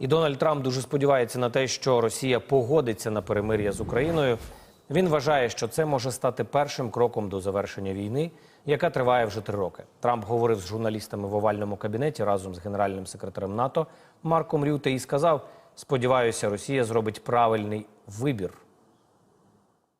І Дональд Трамп дуже сподівається на те, що Росія погодиться на перемир'я з Україною. Він вважає, що це може стати першим кроком до завершення війни, яка триває вже три роки. Трамп говорив з журналістами в овальному кабінеті разом з генеральним секретарем НАТО Марком Рюте і сказав: сподіваюся, Росія зробить правильний вибір.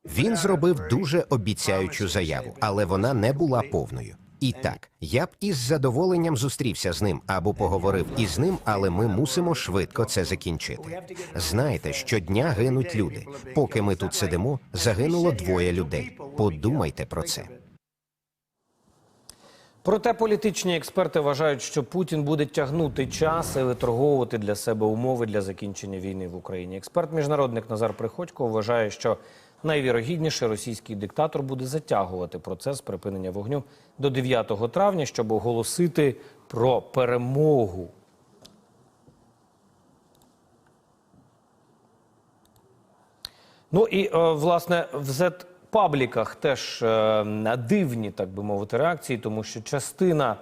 Він зробив дуже обіцяючу заяву, але вона не була повною. І так, я б із задоволенням зустрівся з ним або поговорив із ним, але ми мусимо швидко це закінчити. Знаєте, щодня гинуть люди. Поки ми тут сидимо, загинуло двоє людей. Подумайте про це. Проте політичні експерти вважають, що Путін буде тягнути час і виторговувати для себе умови для закінчення війни в Україні. Експерт міжнародник Назар Приходько вважає, що найвірогідніше російський диктатор буде затягувати процес припинення вогню до 9 травня, щоб оголосити про перемогу. Ну і е, власне в Z-пабліках теж е, дивні, так би мовити, реакції, тому що частина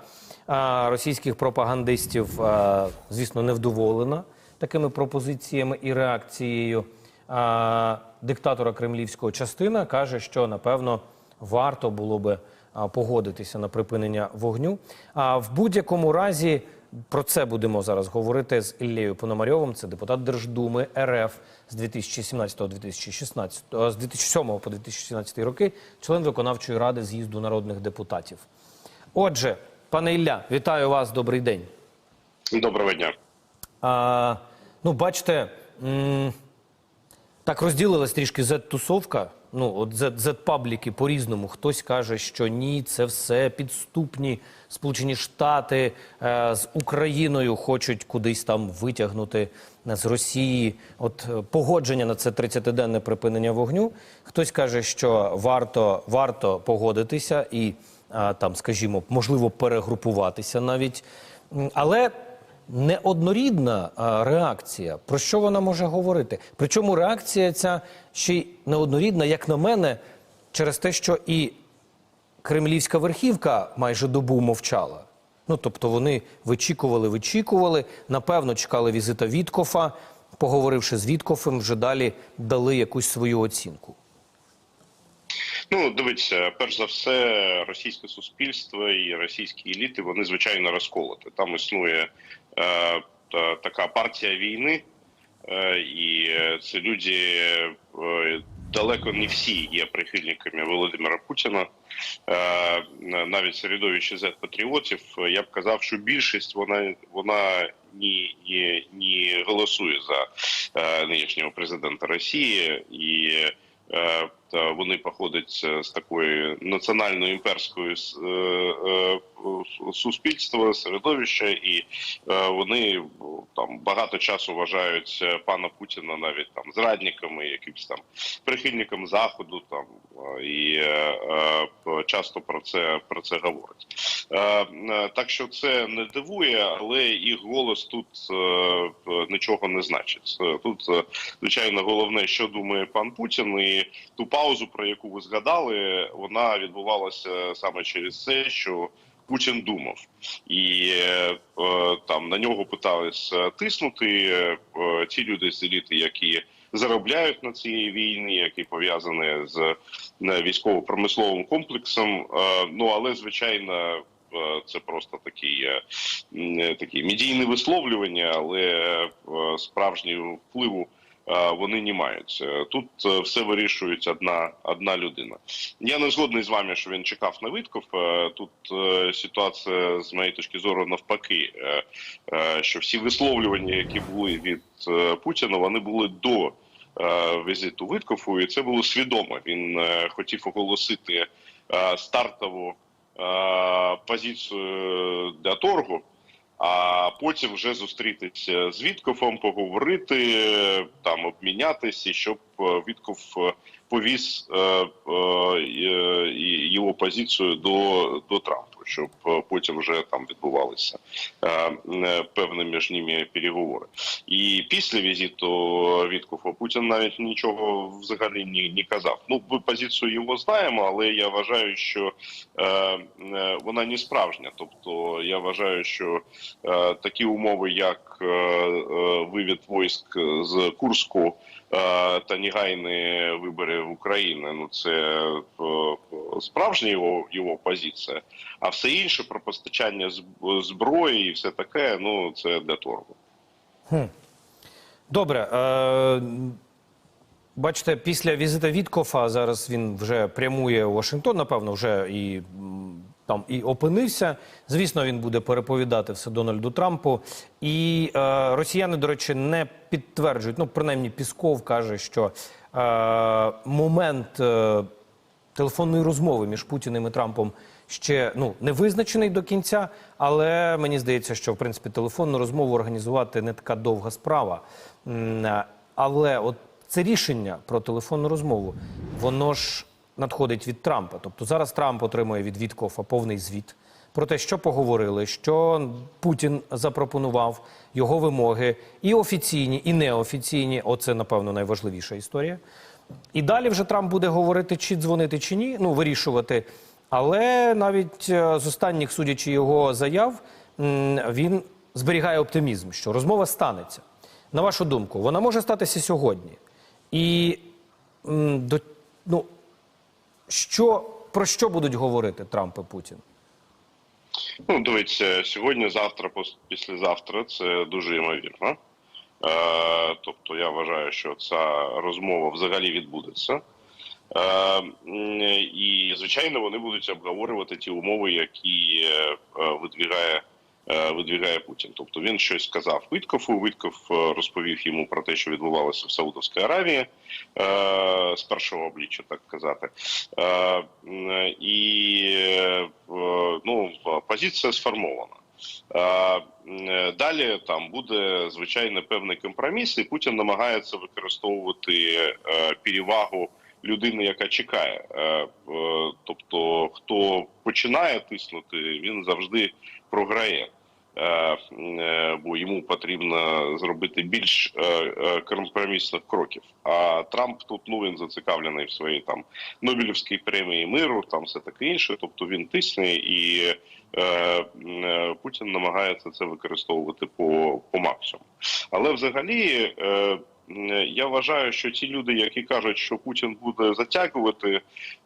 е, російських пропагандистів, звісно, невдоволена такими пропозиціями і реакцією диктатора кремлівського. Частина каже, що напевно варто було би погодитися на припинення вогню. А в будь-якому разі про це будемо зараз говорити з Іллею Пономарьовим. Це депутат Держдуми РФ з 2017-2016, з 2007 по 2017 роки, член виконавчої ради з'їзду народних депутатів. Отже, пане Ілля, вітаю вас. Добрий день. Доброго дня. А, ну, бачите, м, так розділилась трішки Z-тусовка. Ну, от Z-пабліки по-різному. Хтось каже, що ні, це все підступні Сполучені Штати е, з Україною хочуть кудись там витягнути е, з Росії. От е, погодження на це 30-денне припинення вогню. Хтось каже, що варто, варто погодитися і е, там, скажімо, можливо, перегрупуватися навіть. Але неоднорідна реакція. Про що вона може говорити? Причому реакція ця ще й неоднорідна, як на мене, через те, що і кремлівська верхівка майже добу мовчала. Ну, тобто вони вичікували, вичікували, напевно, чекали візита Віткофа. Поговоривши з Віткофом, вже далі дали якусь свою оцінку. Ну, дивіться, перш за все, російське суспільство і російські еліти вони звичайно розколоті. Там існує така партія війни, е, і це люди е, далеко не всі є прихильниками Володимира Путіна. Е, навіть середовище Z-патріотів, я б казав, що більшість вона вона ні, ні, ні голосує за е, нинішнього президента Росії і. Е, вони походять з такої національно імперської е, е, суспільства, середовища, і вони там багато часу вважають пана Путіна навіть там зрадниками, якимсь там прихильником заходу, там і часто про це про це говорять. Так що це не дивує, але їх голос тут нічого не значить. Тут звичайно головне, що думає пан Путін, і ту паузу, про яку ви згадали, вона відбувалася саме через це, що Путін думав, і е, там на нього питались тиснути е, ті люди з еліти, які заробляють на цій війні, які пов'язані з військово-промисловим комплексом. Е, ну але звичайно. Це просто такі такі медійне висловлювання, але справжнього впливу вони не мають. Тут е, все вирішують одна одна людина. Я не згодний з вами, що він чекав на Витков. Е, Тут е, ситуація з моєї точки зору навпаки, що всі висловлювання, які були від Путіна, вони були до візиту Виткофу, і це було свідомо. Він хотів оголосити стартову позицію для торгу а потім вже зустрітися з Віткофом, поговорити там, обмінятися, щоб Вітков повіз е, е, його позицію до до Трампа. Щоб е, потім вже там відбувалися е, е, певні між ними переговори. І після візиту Віткофа Путін навіть нічого взагалі не, не казав. Ну, ми позицію його знаємо, але я вважаю, що вона не справжня. Тобто я вважаю, що такі умови, як вивід військ з Курську та негайні вибори в Україні, ну це справжня його, його позиція. А все інше про постачання зброї і все таке, ну це для торгу. Добре. Е, бачите, після візита Віткофа зараз він вже прямує у Вашингтон, напевно, вже і там і опинився. Звісно, він буде переповідати все Дональду Трампу. І е, росіяни, до речі, не підтверджують. Ну, принаймні, Пісков каже, що е, момент. Е, телефонної розмови між Путіним і Трампом ще ну не визначений до кінця, але мені здається, що в принципі телефонну розмову організувати не така довга справа. Але от це рішення про телефонну розмову, воно ж надходить від Трампа. Тобто зараз Трамп отримує від Віткофа повний звіт про те, що поговорили, що Путін запропонував, його вимоги, і офіційні, і неофіційні. Оце, напевно, найважливіша історія. І далі вже Трамп буде говорити, чи дзвонити, чи ні, ну вирішувати. Але навіть е, з останніх, судячи його заяв, він зберігає оптимізм, що розмова станеться. На вашу думку, вона може статися сьогодні. І до, ну, що, про що будуть говорити Трамп і Путін? Ну, дивіться, сьогодні, завтра, післязавтра це дуже ймовірно. Е, тобто я вважаю, що ця розмова взагалі відбудеться. Е, і, звичайно, вони будуть обговорювати ті умови, які е, видвігає, видвігає Путін. Тобто він щось сказав Виткофу. Витков розповів йому про те, що відбувалося в Саудовській Аравії з першого обличчя, так казати. І ну, позиція сформована. Е, Далі там буде звичайно певний компроміс, і Путін намагається використовувати е, перевагу людини, яка чекає. Е, Тобто, хто починає тиснути, він завжди програє. Бо йому потрібно зробити більш компромісних кроків. А Трамп тут ну він зацікавлений в своїй там Нобелівській премії миру, там все таке інше. Тобто він тисне і Путін намагається це використовувати по, по максимуму. Але взагалі. Е, я вважаю, що ті люди, які кажуть, що Путін буде затягувати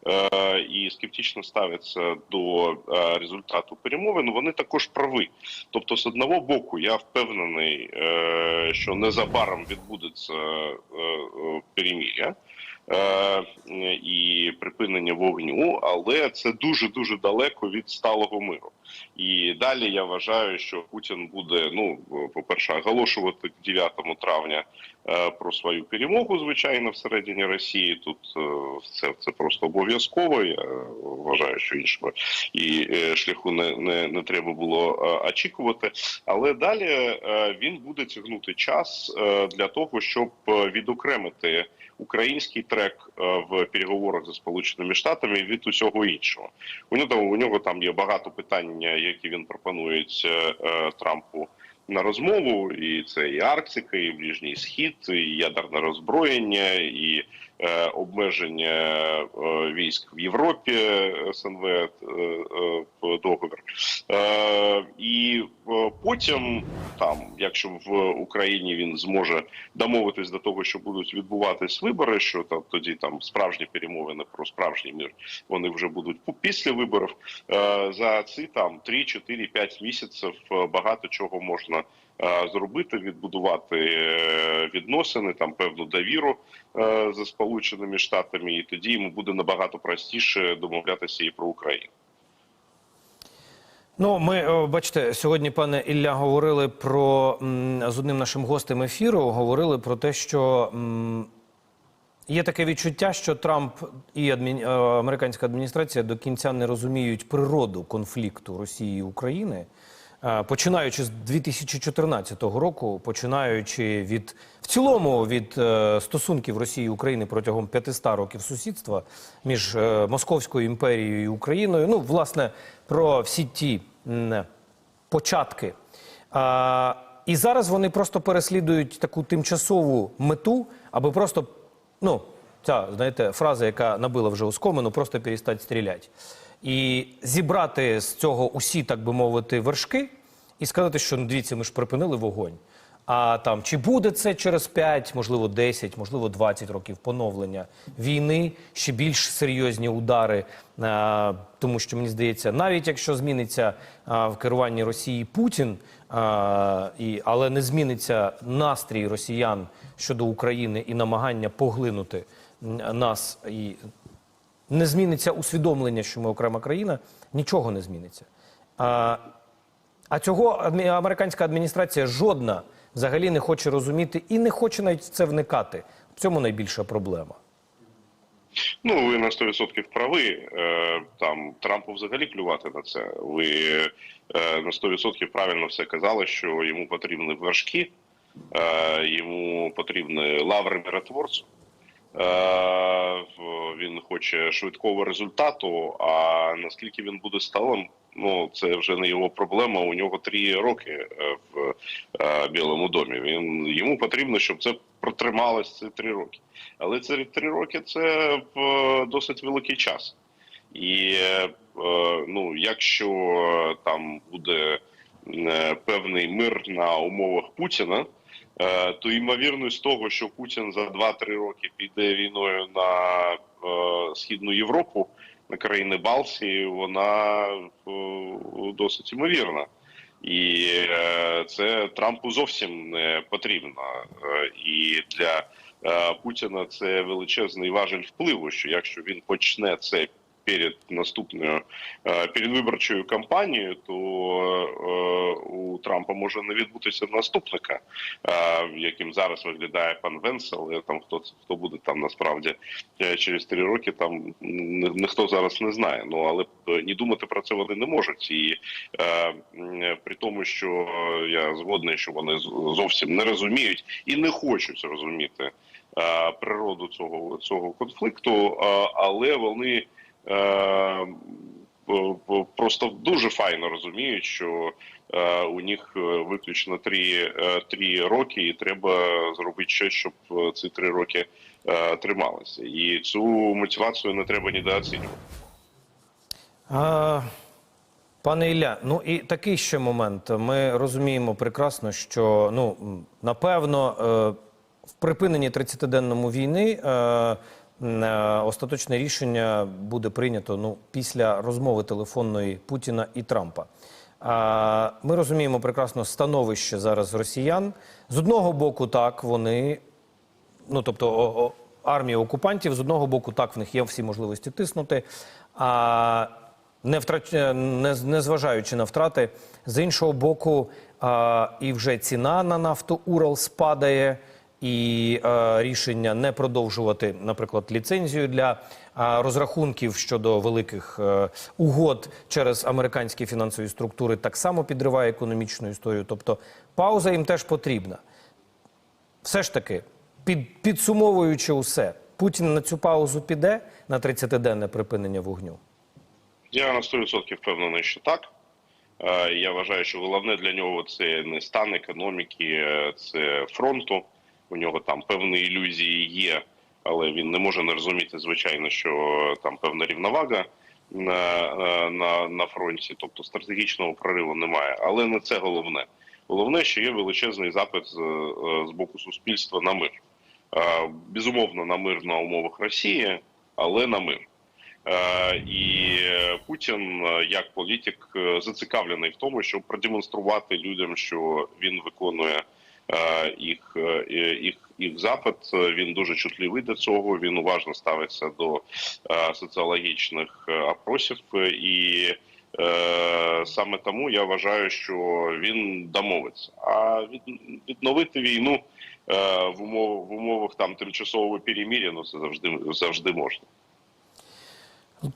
е, і скептично ставляться до е, результату перемовин, вони також прави. Тобто, з одного боку, я впевнений, е, що незабаром відбудеться е, е, перемір'я. е, І припинення вогню, але це дуже дуже далеко від сталого миру. І далі я вважаю, що Путін буде ну по перше, оголошувати 9 травня е, про свою перемогу, звичайно, всередині Росії. Тут е, це, це просто обов'язково. Я вважаю, що іншого і е, шляху не, не, не треба було е, очікувати. Але далі е, він буде тягнути час е, для того, щоб е, відокремити український трек е, в переговорах зі сполученими штатами від усього іншого. У нього у нього там є багато питань, які він пропонує е, Трампу. На розмову, і це і Арктика, і Ближній Схід, і ядерне роззброєння, і е, обмеження е, військ в Європі, СНВ договір. І потім, там, якщо в Україні він зможе домовитись до того, що будуть відбуватись вибори, що там тоді там справжні перемовини про справжній мир вони вже будуть після виборів. Е, за ці там 3, 4, 5 місяців е, багато чого можна е, зробити, відбудувати відносини, там певну довіру за сполученими штатами, і тоді йому буде набагато простіше домовлятися і про Україну. Ну, ми бачите, сьогодні, пане Ілля, говорили про з одним нашим гостем ефіру. Говорили про те, що є таке відчуття, що Трамп і адмін... е, американська адміністрація до кінця не розуміють природу конфлікту Росії і України. Е, Починаючи з 2014 року, починаючи від в цілому від е, стосунків Росії і України протягом 500 років сусідства між е, Московською імперією і Україною, ну власне про всі ті початки. І зараз вони просто переслідують таку тимчасову мету, аби просто, ну, ця, знаєте, фраза, яка набила вже оскомину, просто перестати стріляти. І зібрати з цього усі, так би мовити, вершки і сказати, що ну, дивіться, ми ж припинили вогонь. А там чи буде це через 5, можливо, 10, можливо, 20 років поновлення війни, ще більш серйозні удари, а, тому що мені здається, навіть якщо зміниться а, в керуванні Росії Путін, а, і, але не зміниться настрій росіян щодо України і намагання поглинути нас і не зміниться усвідомлення, що ми окрема країна, нічого не зміниться. А, а цього американська адміністрація жодна взагалі не хоче розуміти і не хоче навіть це вникати. В цьому найбільша проблема. Ну, ви на 100% прави. Е, Там Трампу взагалі плювати на це. Ви е, на 100% правильно все казали, що йому потрібні вершки, е, йому потрібні лаври миротворцю. Е, Він хоче швидкого результату. А наскільки він буде сталим, ну це вже не його проблема. У нього три роки е, в е, Білому домі. Він йому потрібно, щоб це протрималось ці три роки. Але це три роки це досить великий час. І ну, якщо там буде певний мир на умовах Путіна, то ймовірність того, що Путін за 2-3 роки піде війною на е, східну Європу, на країни Балтії, вона е, досить ймовірна. І е, це Трампу зовсім не потрібно. Е, і для е, Путіна це величезний важель впливу. Що якщо він почне це перед наступною е, передвиборчою кампанією, то е, у Трампа може не відбутися наступника, е, яким зараз виглядає пан Венс, але там хто хто буде там насправді через три роки, там ні- ніхто зараз не знає. Ну але ні думати про це вони не можуть. І при тому, що я згодний, що вони зовсім не розуміють і не хочуть розуміти природу цього цього конфлікту, але вони просто дуже файно розуміють, що е, у них е, виключно три, е, три роки, і треба зробити щось, щоб е, ці три роки е, трималися. І цю мотивацію не треба недооцінювати. А, пане Ілля, ну і такий ще момент. Ми розуміємо прекрасно, що ну напевно е, в припиненні 30-денному війни е, е, остаточне рішення буде прийнято ну після розмови телефонної Путіна і Трампа. Ми розуміємо прекрасно становище зараз росіян. З одного боку, так вони ну тобто армія окупантів з одного боку, так в них є всі можливості тиснути, а не втрач... не, не зважаючи на втрати, з іншого боку, а, і вже ціна на нафту Урал спадає. І е, рішення не продовжувати, наприклад, ліцензію для е, розрахунків щодо великих е, угод через американські фінансові структури так само підриває економічну історію. Тобто пауза їм теж потрібна все ж таки, під, підсумовуючи усе, Путін на цю паузу піде на 30-денне припинення вогню. Я на 100% впевнений, що так. Е, Я вважаю, що головне для нього це не стан економіки, е, це фронту. У нього там певні ілюзії є, але він не може не розуміти, звичайно, що там певна рівновага на, е, на, на фронті, тобто стратегічного прориву немає. Але не це головне. Головне, що є величезний запит з, е, з боку суспільства на мир. Е, Безумовно, на мир на умовах Росії, але на мир. І Путін як політик зацікавлений в тому, щоб продемонструвати людям, що він виконує їх, е, їх, їх запит. Е, Він дуже чутливий до цього. Він уважно ставиться до е, соціологічних е, опросів, е, і е, саме тому я вважаю, що він домовиться. А відновити війну е, в умовах там тимчасового перемір'я, ну це завжди завжди можна.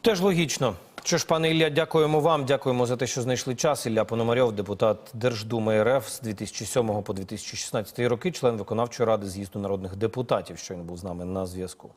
Теж логічно. Що ж, пане Ілля, дякуємо вам. Дякуємо за те, що знайшли час. Ілля Пономарьов, депутат Держдуми РФ з 2007 по 2016 роки, член виконавчої ради з'їзду народних депутатів. що він був з нами на зв'язку.